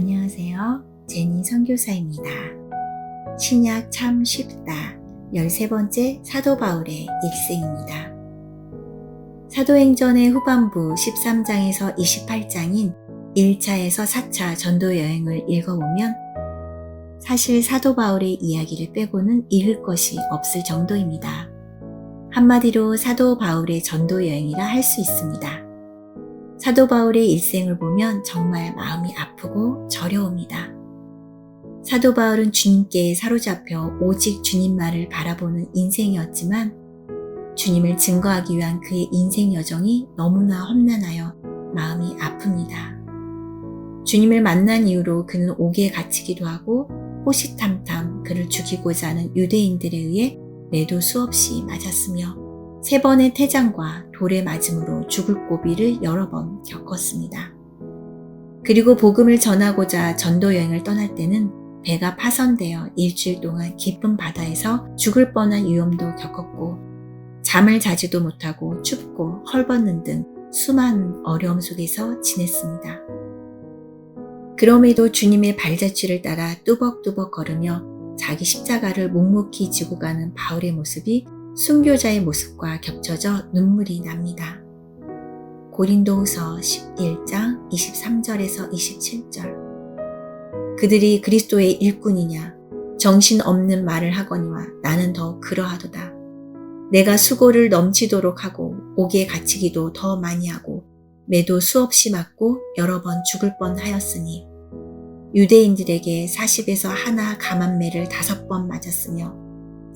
안녕하세요. 제니 선교사입니다. 신약 참 쉽다. 13번째 사도 바울의 일생입니다. 사도행전의 후반부 13장에서 28장인 1차에서 4차 전도 여행을 읽어보면 사실 사도 바울의 이야기를 빼고는 읽을 것이 없을 정도입니다. 한마디로 사도 바울의 전도 여행이라 할 수 있습니다. 사도 바울의 일생을 보면 정말 마음이 아프고 저려옵니다. 사도 바울은 주님께 사로잡혀 오직 주님만을 바라보는 인생이었지만 주님을 증거하기 위한 그의 인생 여정이 너무나 험난하여 마음이 아픕니다. 주님을 만난 이후로 그는 옥에 갇히기도 하고 호시탐탐 그를 죽이고자 하는 유대인들에 의해 매도 수없이 맞았으며 세 번의 태장과 돌에 맞음으로 죽을 고비를 여러 번 겪었습니다. 그리고 복음을 전하고자 전도 여행을 떠날 때는 배가 파손되어 일주일 동안 깊은 바다에서 죽을 뻔한 위험도 겪었고 잠을 자지도 못하고 춥고 헐벗는 등 수많은 어려움 속에서 지냈습니다. 그럼에도 주님의 발자취를 따라 뚜벅뚜벅 걸으며 자기 십자가를 묵묵히 지고 가는 바울의 모습이 순교자의 모습과 겹쳐져 눈물이 납니다. 고린도후서 11장 23절에서 27절 그들이 그리스도의 일꾼이냐 정신 없는 말을 하거니와 나는 더 그러하도다. 내가 수고를 넘치도록 하고 옥에 갇히기도 더 많이 하고 매도 수없이 맞고 여러 번 죽을 뻔 하였으니 유대인들에게 40에서 하나 감한매를 다섯 번 맞았으며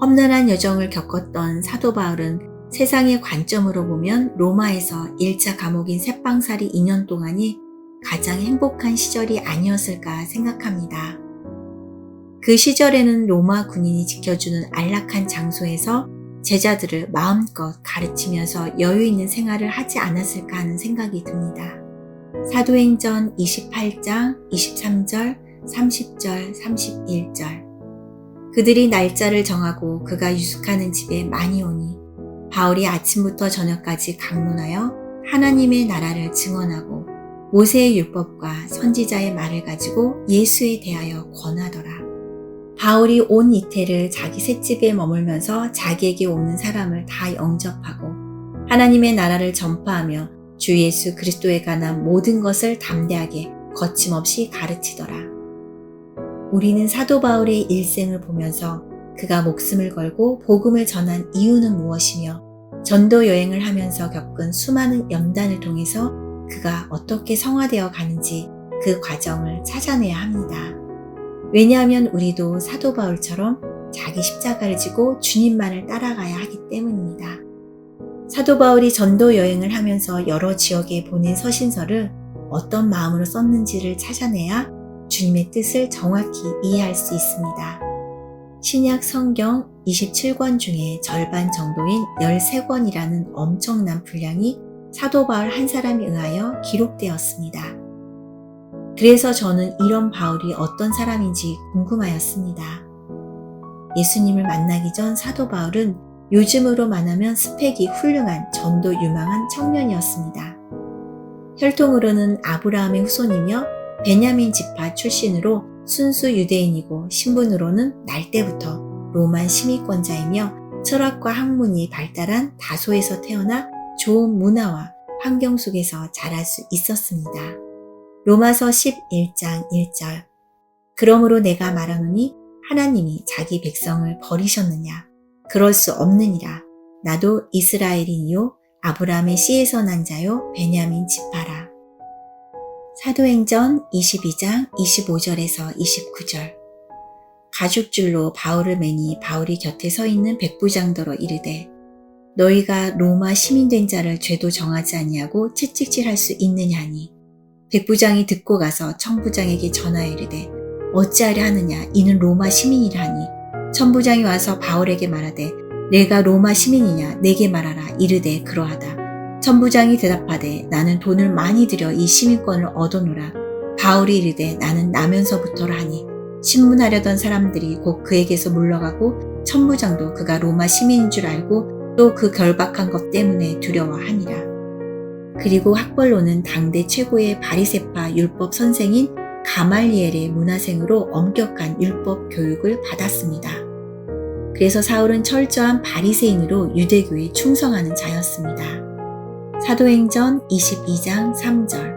험난한 여정을 겪었던 사도 바울은 세상의 관점으로 보면 로마에서 1차 감옥인 새빵살이 2년 동안이 가장 행복한 시절이 아니었을까 생각합니다. 그 시절에는 로마 군인이 지켜주는 안락한 장소에서 제자들을 마음껏 가르치면서 여유 있는 생활을 하지 않았을까 하는 생각이 듭니다. 사도행전 28장 23절, 30절, 31절. 그들이 날짜를 정하고 그가 유숙하는 집에 많이 오니 바울이 아침부터 저녁까지 강론하여 하나님의 나라를 증언하고 모세의 율법과 선지자의 말을 가지고 예수에 대하여 권하더라. 바울이 온 이태를 자기 셋집에 머물면서 자기에게 오는 사람을 다 영접하고 하나님의 나라를 전파하며 주 예수 그리스도에 관한 모든 것을 담대하게 거침없이 가르치더라. 우리는 사도 바울의 일생을 보면서 그가 목숨을 걸고 복음을 전한 이유는 무엇이며 전도 여행을 하면서 겪은 수많은 연단을 통해서 그가 어떻게 성화되어 가는지 그 과정을 찾아내야 합니다. 왜냐하면 우리도 사도 바울처럼 자기 십자가를 지고 주님만을 따라가야 하기 때문입니다. 사도 바울이 전도 여행을 하면서 여러 지역에 보낸 서신서를 어떤 마음으로 썼는지를 찾아내야 주님의 뜻을 정확히 이해할 수 있습니다. 신약 성경 27권 중에 절반 정도인 13권이라는 엄청난 분량이 사도 바울 한 사람에 의하여 기록되었습니다. 그래서 저는 이런 바울이 어떤 사람인지 궁금하였습니다. 예수님을 만나기 전 사도 바울은 요즘으로 말하면 스펙이 훌륭한 전도 유망한 청년이었습니다. 혈통으로는 아브라함의 후손이며 베냐민 지파 출신으로 순수 유대인이고 신분으로는 날 때부터 로만 시민권자이며 철학과 학문이 발달한 다소에서 태어나 좋은 문화와 환경 속에서 자랄 수 있었습니다. 로마서 11장 1절. 그러므로 내가 말하노니 하나님이 자기 백성을 버리셨느냐? 그럴 수 없느니라. 나도 이스라엘인이요 아브라함의 씨에서 난 자요 베냐민 지파라 사도행전 22장 25절에서 29절. 가죽줄로 바울을 매니 바울이 곁에 서 있는 백부장더러 이르되 너희가 로마 시민된 자를 죄도 정하지 아니하고 채찍질할 수 있느냐 하니? 백부장이 듣고 가서 청부장에게 전하여 이르되 어찌하려 하느냐? 이는 로마 시민이라 하니. 천부장이 와서 바울에게 말하되 내가 로마 시민이냐? 내게 말하라. 이르되 그러하다 천부장이 대답하되 나는 돈을 많이 들여 이 시민권을 얻어노라 바울이 이르되 나는 나면서부터라 하니 신문하려던 사람들이 곧 그에게서 물러가고 천부장도 그가 로마 시민인 줄 알고 또 그 결박한 것 때문에 두려워하니라. 그리고 학벌로는 당대 최고의 바리세파 율법 선생인 가말리엘의 문화생으로 엄격한 율법 교육을 받았습니다. 그래서 사울은 철저한 바리새인으로 유대교에 충성하는 자였습니다. 사도행전 22장 3절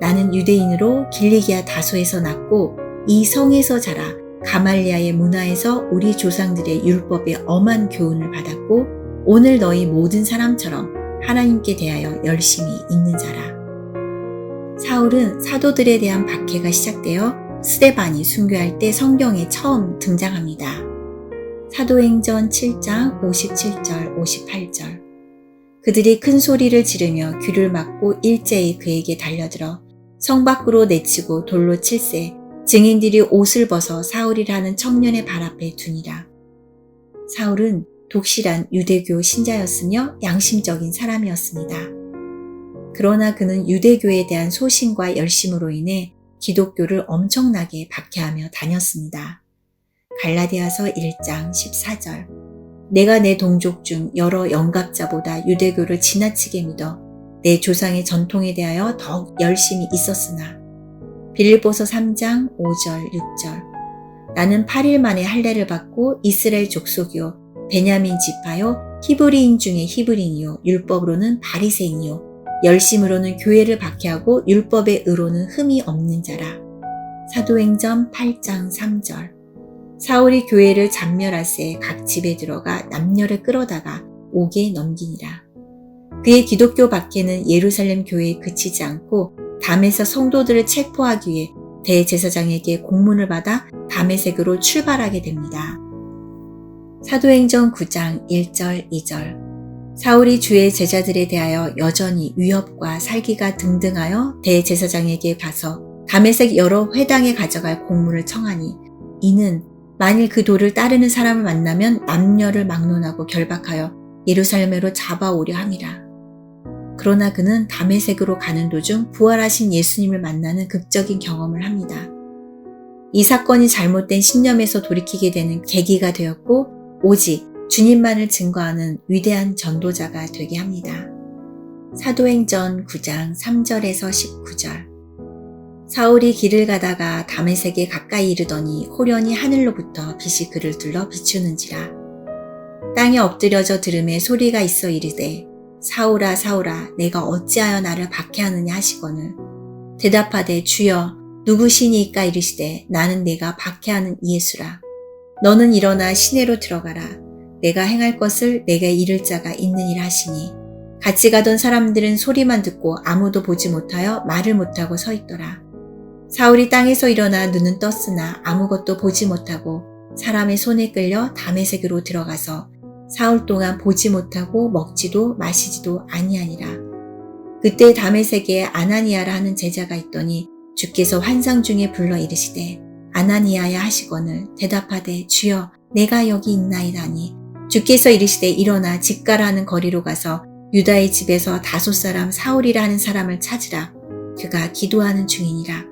나는 유대인으로 길리기아 다소에서 났고 이 성에서 자라 가말리아의 문화에서 우리 조상들의 율법에 엄한 교훈을 받았고 오늘 너희 모든 사람처럼 하나님께 대하여 열심히 있는 자라. 사울은 사도들에 대한 박해가 시작되어 스데반이 순교할 때 성경에 처음 등장합니다. 사도행전 7장 57절 58절 그들이 큰 소리를 지르며 귀를 막고 일제히 그에게 달려들어 성 밖으로 내치고 돌로 칠세 증인들이 옷을 벗어 사울이라는 청년의 발 앞에 두니라. 사울은 독실한 유대교 신자였으며 양심적인 사람이었습니다. 그러나 그는 유대교에 대한 소신과 열심으로 인해 기독교를 엄청나게 박해하며 다녔습니다. 갈라디아서 1장 14절 내가 내 동족 중 여러 영갑자보다 유대교를 지나치게 믿어 내 조상의 전통에 대하여 더욱 열심히 있었으나. 빌립보서 3장 5절 6절. 나는 8일 만에 할례를 받고 이스라엘 족속이요 베냐민 지파요 히브리인 중에 히브리인이요 율법으로는 바리새인이요 열심으로는 교회를 박해하고 율법의 의로는 흠이 없는 자라. 사도행전 8장 3절 사울이 교회를 잔멸할새 각 집에 들어가 남녀를 끌어다가 옥에 넘기니라. 그의 기독교 박해는 예루살렘 교회에 그치지 않고 담에서 성도들을 체포하기 위해 대제사장에게 공문을 받아 담에색으로 출발하게 됩니다. 사도행전 9장 1절 2절 사울이 주의 제자들에 대하여 여전히 위협과 살기가 등등하여 대제사장에게 가서 담에색 여러 회당에 가져갈 공문을 청하니 이는 만일 그 도를 따르는 사람을 만나면 남녀를 막론하고 결박하여 예루살렘으로 잡아오려 함이라. 그러나 그는 담에색으로 가는 도중 부활하신 예수님을 만나는 극적인 경험을 합니다. 이 사건이 잘못된 신념에서 돌이키게 되는 계기가 되었고 오직 주님만을 증거하는 위대한 전도자가 되게 합니다. 사도행전 9장 3절에서 19절 사울이 길을 가다가 담에색에 가까이 이르더니 호련히 하늘로부터 빛이 그를 둘러 비추는지라. 땅에 엎드려져 들음에 소리가 있어 이르되 사울아 사울아 내가 어찌하여 나를 박해하느냐 하시거늘. 대답하되 주여 누구시니까 이르시되 나는 내가 박해하는 예수라. 너는 일어나 시내로 들어가라. 내가 행할 것을 내게 이를 자가 있느니라 하시니. 같이 가던 사람들은 소리만 듣고 아무도 보지 못하여 말을 못하고 서 있더라. 사울이 땅에서 일어나 눈은 떴으나 아무것도 보지 못하고 사람의 손에 끌려 담의색으로 들어가서 사흘 동안 보지 못하고 먹지도 마시지도 아니하니라. 그때 담의색에 아나니아라 하는 제자가 있더니 주께서 환상 중에 불러 이르시되 아나니아야 하시거늘 대답하되 주여 내가 여기 있나이다니. 주께서 이르시되 일어나 집가라 하는 거리로 가서 유다의 집에서 다섯 사람 사울이라 하는 사람을 찾으라. 그가 기도하는 중이니라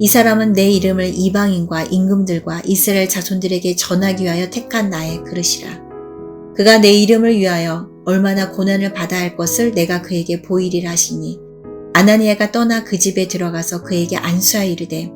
이 사람은 내 이름을 이방인과 임금들과 이스라엘 자손들에게 전하기 위하여 택한 나의 그릇이라. 그가 내 이름을 위하여 얼마나 고난을 받아야 할 것을 내가 그에게 보이리라 하시니 아나니아가 떠나 그 집에 들어가서 그에게 안수하여 이르되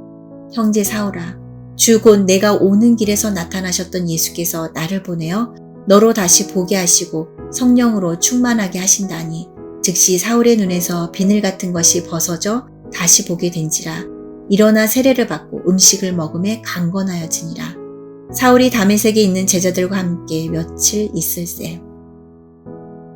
형제 사오라 주 곧 내가 오는 길에서 나타나셨던 예수께서 나를 보내어 너로 다시 보게 하시고 성령으로 충만하게 하신다니 즉시 사울의 눈에서 비늘 같은 것이 벗어져 다시 보게 된지라 일어나 세례를 받고 음식을 먹음에 강건하여지니라 사울이 담에색에 있는 제자들과 함께 며칠 있을세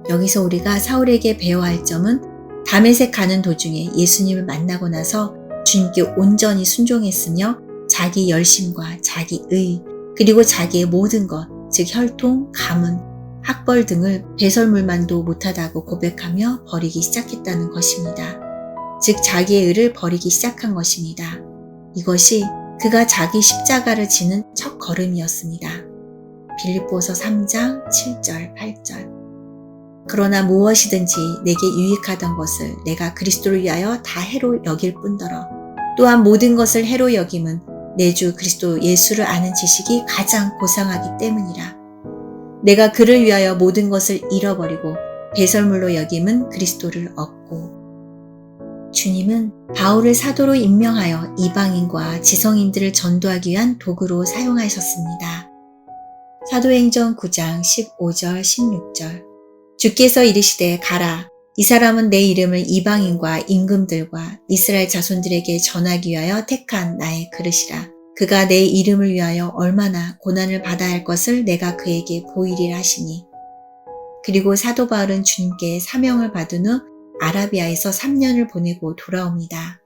여기서 우리가 사울에게 배워야 할 점은 담에색 가는 도중에 예수님을 만나고 나서 주님께 온전히 순종했으며 자기 열심과 자기 의 그리고 자기의 모든 것, 즉 혈통, 가문, 학벌 등을 배설물만도 못하다고 고백하며 버리기 시작했다는 것입니다. 즉 자기의 의를 버리기 시작한 것입니다. 이것이 그가 자기 십자가를 지는 첫 걸음이었습니다. 빌립보서 3장 7절 8절 그러나 무엇이든지 내게 유익하던 것을 내가 그리스도를 위하여 다 해로 여길 뿐더러 또한 모든 것을 해로 여김은 내 주 그리스도 예수를 아는 지식이 가장 고상하기 때문이라. 내가 그를 위하여 모든 것을 잃어버리고 배설물로 여김은 그리스도를 얻고 주님은 바울을 사도로 임명하여 이방인과 지성인들을 전도하기 위한 도구로 사용하셨습니다. 사도행전 9장 15절 16절. 주께서 이르시되 가라 이 사람은 내 이름을 이방인과 임금들과 이스라엘 자손들에게 전하기 위하여 택한 나의 그릇이라. 그가 내 이름을 위하여 얼마나 고난을 받아야 할 것을 내가 그에게 보이리라 하시니. 그리고 사도 바울은 주님께 사명을 받은 후 아라비아에서 3년을 보내고 돌아옵니다.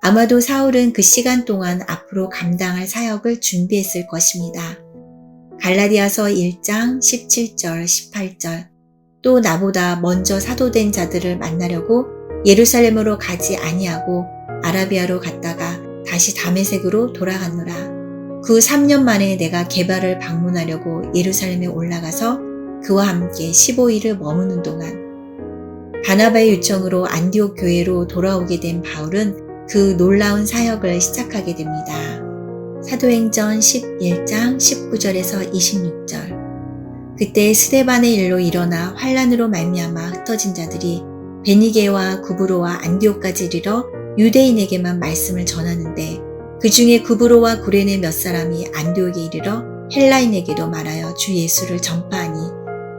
아마도 사울은 그 시간 동안 앞으로 감당할 사역을 준비했을 것입니다. 갈라디아서 1장 17절 18절 또 나보다 먼저 사도된 자들을 만나려고 예루살렘으로 가지 아니하고 아라비아로 갔다가 다시 다메색으로 돌아갔노라. 그 3년 만에 내가 개발을 방문하려고 예루살렘에 올라가서 그와 함께 15일을 머무는 동안 바나바의 요청으로 안디옥 교회로 돌아오게 된 바울은 그 놀라운 사역을 시작하게 됩니다. 사도행전 11장 19절에서 26절 그때 스데반의 일로 일어나 환란으로 말미암아 흩어진 자들이 베니게와 구브로와 안디옥까지 이르러 유대인에게만 말씀을 전하는데 그 중에 구브로와 구레네 몇 사람이 안디옥에 이르러 헬라인에게도 말하여 주 예수를 전파하니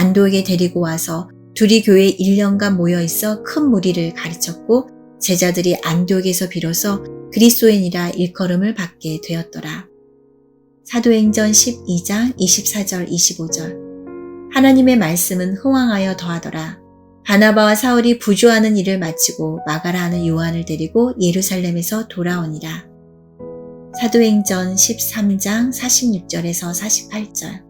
안도에게 데리고 와서 둘이 교회에 1년간 모여 있어 큰 무리를 가르쳤고 제자들이 안도에게서 비로소 그리스도인이라 일컬음을 받게 되었더라. 사도행전 12장 24절 25절 하나님의 말씀은 흥왕하여 더하더라. 바나바와 사울이 부조하는 일을 마치고 마가라 하는 요한을 데리고 예루살렘에서 돌아오니라. 사도행전 13장 46절에서 48절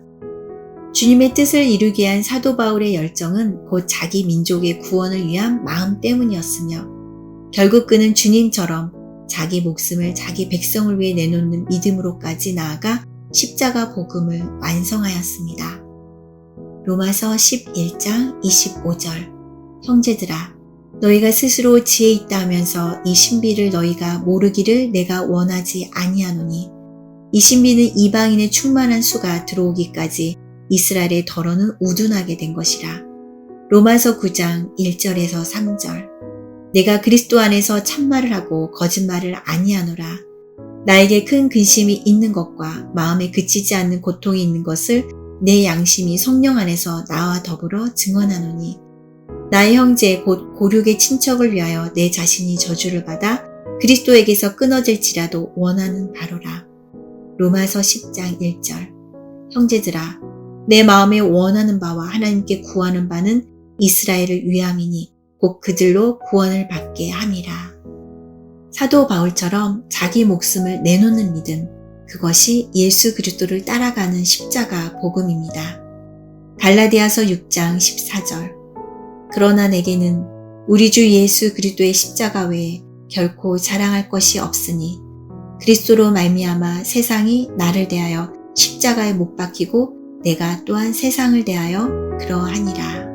주님의 뜻을 이루기 위한 사도 바울의 열정은 곧 자기 민족의 구원을 위한 마음 때문이었으며 결국 그는 주님처럼 자기 목숨을 자기 백성을 위해 내놓는 믿음으로까지 나아가 십자가 복음을 완성하였습니다. 로마서 11장 25절 형제들아 너희가 스스로 지혜 있다 하면서 이 신비를 너희가 모르기를 내가 원하지 아니하노니 이 신비는 이방인의 충만한 수가 들어오기까지 이스라엘의 덜어는 우둔하게 된 것이라. 로마서 9장 1절에서 3절. 내가 그리스도 안에서 참말을 하고 거짓말을 아니하노라. 나에게 큰 근심이 있는 것과 마음에 그치지 않는 고통이 있는 것을 내 양심이 성령 안에서 나와 더불어 증언하노니 나의 형제 곧 고륙의 친척을 위하여 내 자신이 저주를 받아 그리스도에게서 끊어질지라도 원하는 바로라. 로마서 10장 1절 형제들아 내 마음에 원하는 바와 하나님께 구하는 바는 이스라엘을 위함이니 곧 그들로 구원을 받게 함이라. 사도 바울처럼 자기 목숨을 내놓는 믿음, 그것이 예수 그리스도를 따라가는 십자가 복음입니다. 갈라디아서 6장 14절. 그러나 내게는 우리 주 예수 그리스도의 십자가 외에 결코 자랑할 것이 없으니 그리스도로 말미암아 세상이 나를 대하여 십자가에 못 박히고 내가 또한 세상을 대하여 그러하니라.